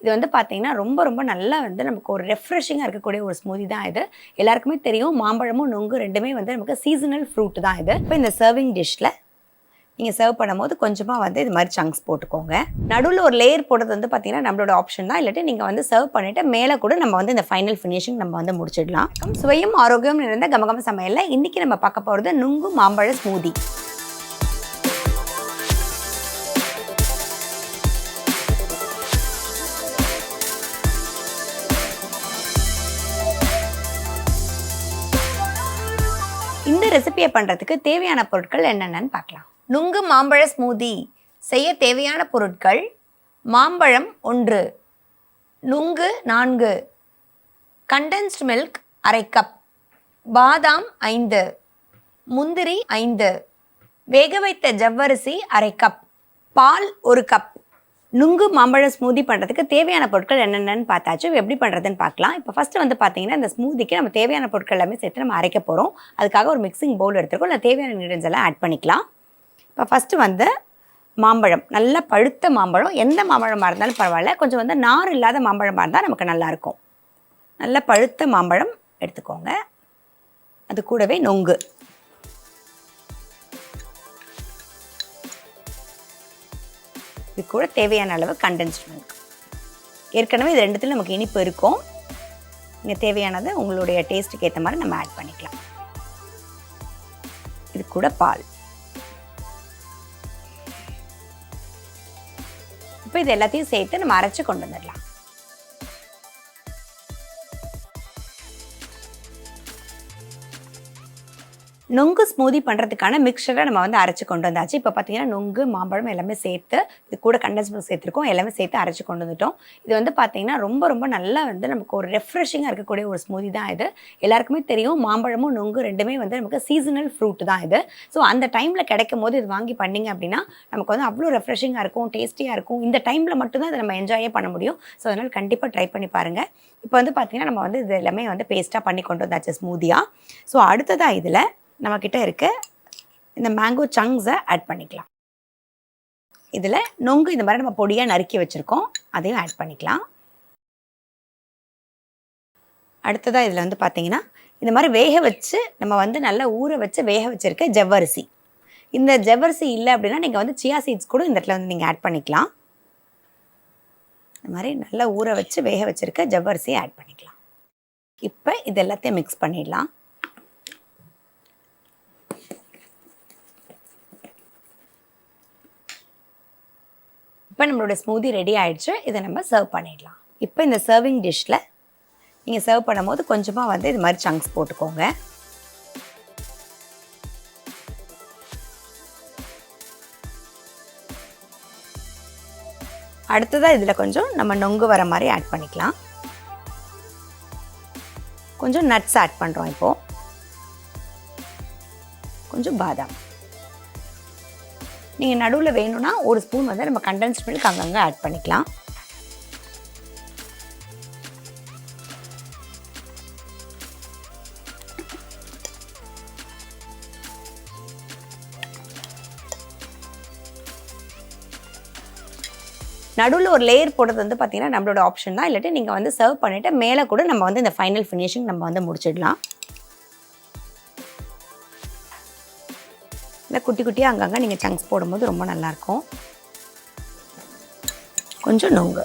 இது வந்து பார்த்தீங்கன்னா ரொம்ப ரொம்ப நல்லா வந்து நமக்கு ஒரு ரெஃப்ரெஷிங்காக இருக்கக்கூடிய ஒரு ஸ்மூதி தான் இது. எல்லாருக்குமே தெரியும் மாம்பழமும் நொங்கு ரெண்டுமே வந்து நமக்கு சீசனல் ஃப்ரூட் தான் இது. இப்போ இந்த சர்விங் டிஷ்ஷில் நீங்கள் சர்வ் பண்ணும்போது கொஞ்சமாக வந்து இது மாதிரி சங்க்ஸ் போட்டுக்கோங்க. நடுவில் ஒரு லேயர் போடுறது வந்து பார்த்தீங்கன்னா நம்மளோட ஆப்ஷன் தான். இல்லாட்டி நீங்கள் வந்து சர்வ் பண்ணிவிட்டு மேலே கூட நம்ம வந்து இந்த ஃபைனல் ஃபினிஷிங் நம்ம வந்து முடிச்சிடலாம். சுவையும் ஆரோக்கியம் நிறைந்த கமகம சமையலில் இன்றைக்கி நம்ம பார்க்க போகிறது நுங்கு மாம்பழ ஸ்மூதி ரெசிபியை பண்ணுறதுக்கு தேவையான பொருட்கள் என்னென்னு பார்க்கலாம். நுங்கு மாம்பழ ஸ்மூதி செய்ய தேவையான பொருட்கள் மாம்பழம் ஒன்று நுங்கு நான்கு கண்டென்ஸ்ட் மில்க் அரை கப் பாதாம் ஐந்து முந்திரி ஐந்து வேக வைத்த ஜவ்வரிசி அரை கப் பால் ஒரு கப் நுங்கு மாம்பழ ஸ்மூதி பண்ணுறதுக்கு தேவையான பொருட்கள் என்னென்னு பார்த்தாச்சு. எப்படி பண்ணுறதுன்னு பார்க்கலாம். இப்போ ஃபஸ்ட்டு வந்து பார்த்தீங்கன்னா இந்த ஸ்மூதிக்கு நம்ம தேவையான பொருட்கள் எல்லாமே சேர்த்து நம்ம அரைக்க போகிறோம் அதுக்காக ஒரு மிக்சிங் பவுல் எடுத்துருக்கோம். இல்லை தேவையான இன்க்ரீடியன்ஸ் எல்லாம் ஆட் பண்ணிக்கலாம். இப்போ ஃபஸ்ட்டு வந்து மாம்பழம். நல்லா பழுத்த மாம்பழம். எந்த மாம்பழமாக இருந்தாலும் பரவாயில்ல. கொஞ்சம் வந்து நார் இல்லாத மாம்பழமாக இருந்தால் நமக்கு நல்லாயிருக்கும். நல்லா பழுத்த மாம்பழம் எடுத்துக்கோங்க. அது கூடவே நொங்கு. இது கூட தேவையான அளவு கண்டென்ஸ்ட் மில்க் ஏற்கனவே இது ரெண்டுத்தில் நமக்கு இனிப்பு இருக்கும். இங்கே தேவையானதை உங்களுடைய டேஸ்ட்டுக்கு ஏற்ற மாதிரி நம்ம ஆட் பண்ணிக்கலாம். இது கூட பால். இப்போ இது எல்லாத்தையும் சேர்த்து நம்ம அரைச்சி கொண்டு வந்துடலாம். நொங்கு ஸ்மூதி பண்ணுறதுக்கான மிக்சரை நம்ம வந்து அரைச்சி கொண்டு வந்தாச்சு. இப்போ பார்த்தீங்கன்னா நொங்கு மாம்பழம் எல்லாமே சேர்த்து இது கூட கண்டன்ஸ் மில்க் சேர்த்துருக்கோம். எல்லாமே சேர்த்து அரைச்சி கொண்டு வந்துட்டோம். இது வந்து பார்த்தீங்கன்னா ரொம்ப ரொம்ப நல்லா வந்து நமக்கு ஒரு ரெஃப்ரெஷிங்காக இருக்கக்கூடிய ஒரு ஸ்மூதி தான் இது. எல்லாருக்குமே தெரியும் மாம்பழமும் நொங்கு ரெண்டுமே வந்து நமக்கு சீசனல் ஃப்ரூட் தான் இது. ஸோ அந்த டைமில் கிடைக்கும் போது இது வாங்கி பண்ணிங்க அப்படின்னா நமக்கு வந்து அவ்வளோ ரெஃப்ரெஷிங்காக இருக்கும் டேஸ்டியாக இருக்கும். இந்த டைமில் மட்டும்தான் இதை நம்ம என்ஜாயே பண்ண முடியும். ஸோ அதனால் கண்டிப்பாக ட்ரை பண்ணி பாருங்கள் இப்போ வந்து பார்த்தீங்கன்னா நம்ம வந்து இது எல்லாமே வந்து பேஸ்ட்டாக பண்ணி கொண்டு வந்தாச்சு ஸ்மூதியாக ஸோ அடுத்ததாக இதில் நம்மக்கிட்ட இருக்க இந்த மேங்கோ சங்ஸை ஆட் பண்ணிக்கலாம். இதில் நொங்கு இந்த மாதிரி நம்ம பொடியாக நறுக்கி வச்சுருக்கோம். அதையும் ஆட் பண்ணிக்கலாம். அடுத்ததாக இதில் வந்து பார்த்தீங்கன்னா இந்த மாதிரி வேக வச்சு நம்ம வந்து நல்லா ஊற வச்சு வேக வச்சுருக்க ஜவ்வரிசி. இந்த ஜவ்வரிசி இல்லை அப்படின்னா நீங்கள் வந்து சியா சீட்ஸ் கூட இந்த இடத்துல வந்து நீங்கள் ஆட் பண்ணிக்கலாம். இந்த மாதிரி நல்லா ஊற வச்சு வேக வச்சுருக்க ஜவ்வரிசியை ஆட் பண்ணிக்கலாம். இப்போ இது எல்லாத்தையும் மிக்ஸ் பண்ணிடலாம். இப்போ நம்மளோட ஸ்மூதி ரெடி ஆகிடுச்சு இதை நம்ம சர்வ் பண்ணிடலாம். இப்போ இந்த சர்விங் டிஷ்ஷில் நீங்கள் சர்வ் பண்ணும்போது கொஞ்சமாக வந்து இது மாதிரி சங்க்ஸ் போட்டுக்கோங்க. அடுத்ததாக இதில் கொஞ்சம் நம்ம நொங்கு வர மாதிரி ஆட் பண்ணிக்கலாம். கொஞ்சம் நட்ஸ் ஆட் பண்ணுறோம் இப்போது கொஞ்சம் பாதாம். நீங்கள் நடுவில் வேணும்னா ஒரு ஸ்பூன் வந்து நம்ம கண்டென்ஸ் மில்க் அங்கங்கே ஆட் பண்ணிக்கலாம். நடுவில் ஒரு லேயர் போடுறது வந்து பார்த்தீங்கன்னா நம்மளோட ஆப்ஷன் தான். இல்லாட்டி நீங்கள் வந்து சர்வ் பண்ணிவிட்டு மேலே கூட நம்ம வந்து இந்த ஃபைனல் ஃபினிஷிங் நம்ம வந்து முடிச்சிடலாம். இல்லை குட்டி குட்டியாக அங்கங்கே நீங்கள் சங்க்ஸ் போடும்போது ரொம்ப நல்லாயிருக்கும் கொஞ்சம் நொங்கு.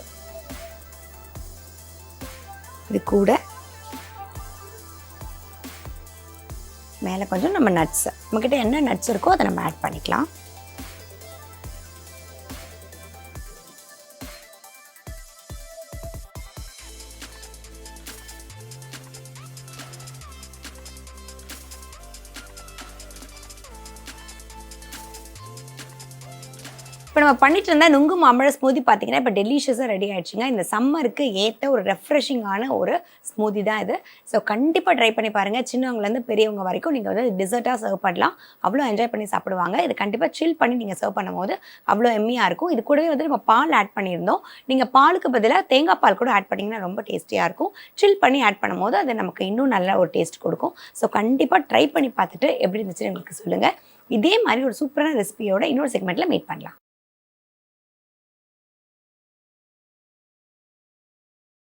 இது கூட. மேலே கொஞ்சம் நம்ம நட்ஸு நம்மக்கிட்ட என்ன நட்ஸ் இருக்கோ அதை நம்ம ஆட் பண்ணிக்கலாம். இப்போ நம்ம பண்ணிட்டு இருந்தா நுங்கு மாம்பழ ஸ்மூதி பார்த்தீங்கன்னா இப்போ டெலிஷியஸாக ரெடி ஆயிடுச்சுங்க. இந்த சம்மருக்கு ஏற்ற ஒரு ரெஃப்ரெஷிங்கான ஒரு ஸ்மூதி தான் இது. ஸோ கண்டிப்பாக ட்ரை பண்ணி பாருங்கள் சின்னவங்கலேருந்து பெரியவங்க வரைக்கும் நீங்கள் வந்து டிசர்ட்டாக சர்வ் பண்ணலாம். அவ்வளோ என்ஜாய் பண்ணி சாப்பிடுவாங்க. இது கண்டிப்பாக சில் பண்ணி நீங்கள் சர்வ் பண்ணும்போது அவ்வளோ எம்மியாக இருக்கும். இது கூடவே வந்து நம்ம பால் ஆட் பண்ணியிருந்தோம். நீங்கள் பாலுக்கு பதிலாக தேங்காய் பால் கூட ஆட் பண்ணிங்கன்னா ரொம்ப டேஸ்டியாக இருக்கும். சில் பண்ணி ஆட் பண்ணும்போது அது நமக்கு இன்னும் நல்ல ஒரு டேஸ்ட் கொடுக்கும். ஸோ கண்டிப்பாக ட்ரை பண்ணி பார்த்துட்டு எப்படி இருந்துச்சுன்னு எங்களுக்கு சொல்லுங்கள் இதே மாதிரி ஒரு சூப்பரான ரெசிபியோட இன்னொரு செக்மெண்ட்டில் மீட் பண்ணலாம்.